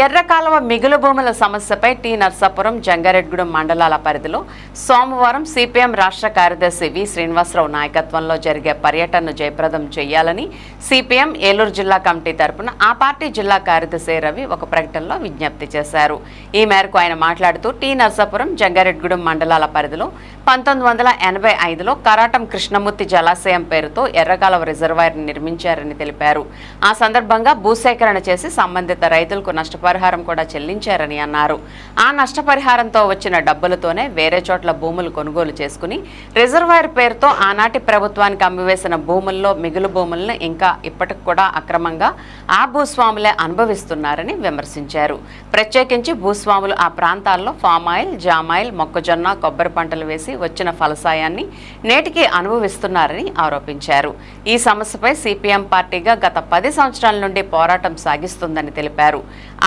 ఎర్రకాలువ మిగులు భూముల సమస్యపై టి. నర్సాపురం జంగారెడ్గూడెం మండలాల పరిధిలో సోమవారం సిపిఎం రాష్ట్ర కార్యదర్శి వి. శ్రీనివాసరావు నాయకత్వంలో జరిగే పర్యటనను జయప్రదం చేయాలని సిపిఎం ఏలూరు జిల్లా కమిటీ తరపున ఆ పార్టీ జిల్లా కార్యదర్శి రవి ఒక ప్రకటనలో విజ్ఞప్తి చేశారు. ఈ మేరకు ఆయన మాట్లాడుతూ టి. నర్సాపురం జంగారెడ్గూడెం మండలాల పరిధిలో పంతొమ్మిది వందల ఎనభై ఐదులో కరాటం కృష్ణమూర్తి జలాశయం పేరుతో ఎర్రకాలువ రిజర్వాయర్ నిర్మించారని తెలిపారు. ఆ సందర్భంగా భూసేకరణ చేసి సంబంధిత రైతులకు నష్టపరిహారం కూడా చెల్లించారని అన్నారు. ఆ నష్టపరిహారంతో వచ్చిన డబ్బులతోనే వేరే చోట్ల భూములు కొనుగోలు చేసుకుని రిజర్వాయర్ పేరుతో ఆనాటి ప్రభుత్వానికి అమ్మివేసిన భూముల్లో మిగులు భూములను ఇంకా ఇప్పటికి కూడా అక్రమంగా ఆ భూస్వాములే అనుభవిస్తున్నారని విమర్శించారు. ప్రత్యేకించి భూస్వాములు ఆ ప్రాంతాల్లో ఫామ్ ఆయిల్ జామాయిల్ మొక్కజొన్న కొబ్బరి పంటలు వేసి వచ్చిన ఫలసాయాన్ని నేటికి అనుభవిస్తున్నారని ఆరోపించారు. ఈ సమస్యపై సిపిఎం పార్టీగా గత పది సంవత్సరాల నుండి పోరాటం సాగిస్తుందని తెలిపారు.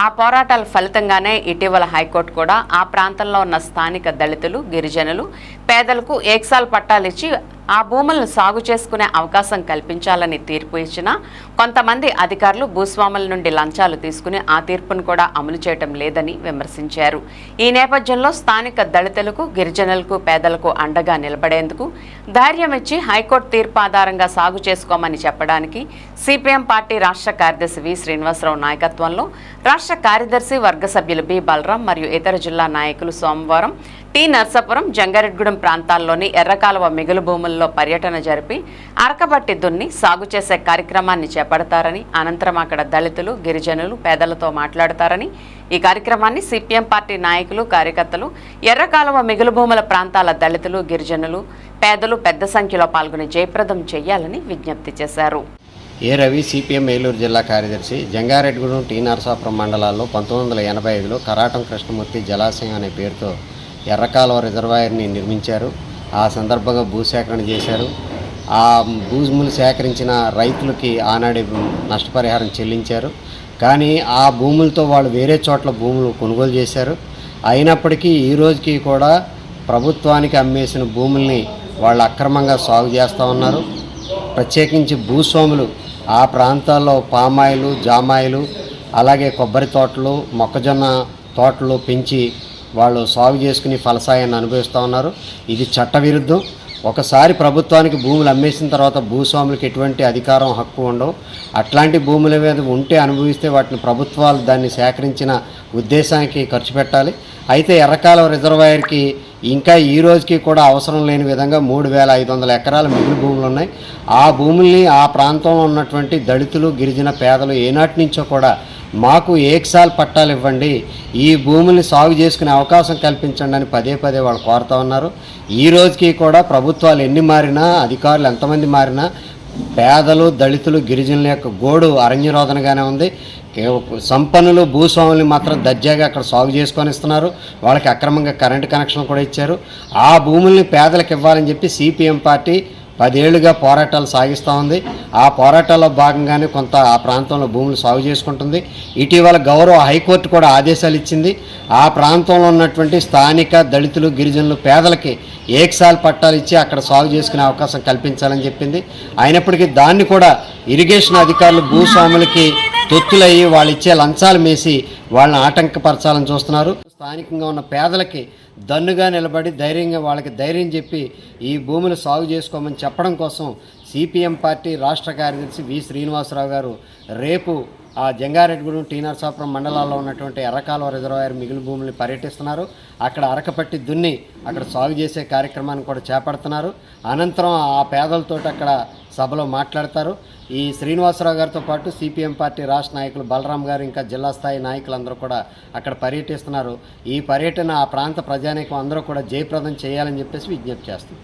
ఆ ఆ పోరాటాల ఫలితంగానే ఇటీవల హైకోర్టు కూడా ఆ ప్రాంతంలో ఉన్న స్థానిక దళితులు గిరిజనులు పేదలకు ఏక్సాల్ పట్టాలిచ్చి ఆ భూములను సాగు చేసుకునే అవకాశం కల్పించాలని తీర్పు ఇచ్చినా కొంతమంది అధికారులు భూస్వాముల నుండి లంచాలు తీసుకుని ఆ తీర్పును కూడా అమలు చేయటం లేదని విమర్శించారు. ఈ నేపథ్యంలో స్థానిక దళితులకు గిరిజనులకు పేదలకు అండగా నిలబడేందుకు ధైర్యం ఇచ్చి హైకోర్టు తీర్పు ఆధారంగా సాగు చేసుకోమని చెప్పడానికి సిపిఎం పార్టీ రాష్ట్ర కార్యదర్శి వి. శ్రీనివాసరావు నాయకత్వంలో రాష్ట్ర కార్యదర్శి వర్గ సభ్యులు బి. బలరాం మరియు ఇతర జిల్లా నాయకులు సోమవారం టి. నర్సాపురం జంగారెడ్గూడెం ప్రాంతాల్లోని ఎర్రకాలువ మిగులు భూముల్లో పర్యటన జరిపి అరకబట్టి దున్ని సాగు చేసే కార్యక్రమాన్ని చేపడతారని అనంతరం అక్కడ దళితులు గిరిజనులు పేదలతో మాట్లాడతారని ఈ కార్యక్రమాన్ని సిపిఎం పార్టీ నాయకులు కార్యకర్తలు ఎర్రకాలువ మిగులు భూముల ప్రాంతాల దళితులు గిరిజనులు పేదలు పెద్ద సంఖ్యలో పాల్గొని జయప్రదం చేయాలని విజ్ఞప్తి చేశారు. ఏ రవి సిపిఎం ఏలూరు జిల్లా కార్యదర్శి జంగారెడ్డిగూడెం టీ నరసాపురం మండలాల్లో పంతొమ్మిది వందల ఎనభై ఐదులో కరాటం కృష్ణమూర్తి జలాశయం అనే పేరుతో ఎర్రకాలువ రిజర్వాయర్ని నిర్మించారు. ఆ సందర్భంగా భూసేకరణ చేశారు. ఆ భూములు సేకరించిన రైతులకి ఆనాడే నష్టపరిహారం చెల్లించారు. కానీ ఆ భూములతో వాళ్ళు వేరే చోట్ల భూములు కొనుగోలు చేశారు. అయినప్పటికీ ఈ రోజుకి కూడా ప్రభుత్వానికి అమ్మేసిన భూముల్ని వాళ్ళు అక్రమంగా సాగు చేస్తూ ఉన్నారు. ప్రత్యేకించి భూస్వాములు ఆ ప్రాంతాల్లో పామాయిలు జామాయిలు అలాగే కొబ్బరి తోటలు మొక్కజొన్న తోటలు పెంచి వాళ్ళు సాగు చేసుకుని ఫలసాయాన్ని అనుభవిస్తూ ఉన్నారు. ఇది చట్టవిరుద్ధం. ఒకసారి ప్రభుత్వానికి భూములు అమ్మేసిన తర్వాత భూస్వాములకు ఎటువంటి అధికారం హక్కు ఉండవు. అట్లాంటి భూముల మీద ఉంటే అనుభవిస్తే వాటిని ప్రభుత్వాలు దాన్ని సేకరించిన ఉద్దేశానికి ఖర్చు పెట్టాలి. అయితే ఎర్రకాలం రిజర్వాయర్కి ఇంకా ఈ రోజుకి కూడా అవసరం లేని విధంగా మూడు వేల ఐదు వందల ఎకరాల మిగులు భూములు ఉన్నాయి. ఆ భూముల్ని ఆ ప్రాంతంలో ఉన్నటువంటి దళితులు గిరిజన పేదలు ఏనాటి నుంచో కూడా మాకు ఏక్సాల్ పట్టాలు ఇవ్వండి. ఈ భూముల్ని సాగు చేసుకునే అవకాశం కల్పించండి అని పదే పదే వాళ్ళు కోరుతా ఉన్నారు. ఈ రోజుకి కూడా ప్రభుత్వాలు ఎన్ని మారినా అధికారులు ఎంతమంది మారినా పేదలు దళితులు గిరిజనుల యొక్క గోడు అరణ్యరోధనగానే ఉంది. సంపన్నులు భూస్వాములు మాత్రం దర్జాగా అక్కడ సాగు చేసుకొని ఇస్తున్నారు. వాళ్ళకి అక్రమంగా కరెంటు కనెక్షన్ కూడా ఇచ్చారు. ఆ భూముల్ని పేదలకు ఇవ్వాలని చెప్పి సిపిఎం పార్టీ పదేళ్ళుగా పోరాటాలు సాగిస్తూ ఉంది. ఆ పోరాటాల్లో భాగంగానే కొంత ఆ ప్రాంతంలో భూములు సాగు చేసుకుంటుంది. ఇటీవల గౌరవ హైకోర్టు కూడా ఆదేశాలు ఇచ్చింది. ఆ ప్రాంతంలో ఉన్నటువంటి స్థానిక దళితులు గిరిజనులు పేదలకి ఏక్సాల్ పట్టాలు ఇచ్చి అక్కడ సాగు చేసుకునే అవకాశం కల్పించాలని చెప్పింది. అయినప్పటికీ దాన్ని కూడా ఇరిగేషన్ అధికారులు భూస్వాములకి తొత్తులయ్యి వాళ్ళు ఇచ్చే లంచాలు మేసి వాళ్ళని ఆటంకపరచాలని చూస్తున్నారు. స్థానికంగా ఉన్న పేదలకి దన్నుగా నిలబడి ధైర్యంగా వాళ్ళకి ధైర్యం చెప్పి ఈ భూములు సాగు చేసుకోమని చెప్పడం కోసం సిపిఎం పార్టీ రాష్ట్ర కార్యదర్శి వి శ్రీనివాసరావు గారు రేపు ఆ జంగారెడ్డిగూడెం టీ నరసాపురం మండలాల్లో ఉన్నటువంటి ఎర్రకాలువ రిజర్వాయర్ మిగిలి భూముల్ని పర్యటిస్తున్నారు. అక్కడ అరకపట్టి దున్ని అక్కడ సాగు చేసే కార్యక్రమాన్ని కూడా చేపడుతున్నారు. అనంతరం ఆ పేదలతో అక్కడ సభలో మాట్లాడతారు. ఈ శ్రీనివాసరావు గారితో పాటు సిపిఎం పార్టీ రాష్ట్ర నాయకులు బలరాం గారు ఇంకా జిల్లా స్థాయి నాయకులందరూ కూడా అక్కడ పర్యటిస్తున్నారు. ఈ పర్యటన ఆ ప్రాంత ప్రజానీకం అందరూ కూడా జయప్రదం చేయాలని చెప్పేసి విజ్ఞప్తి చేస్తుంది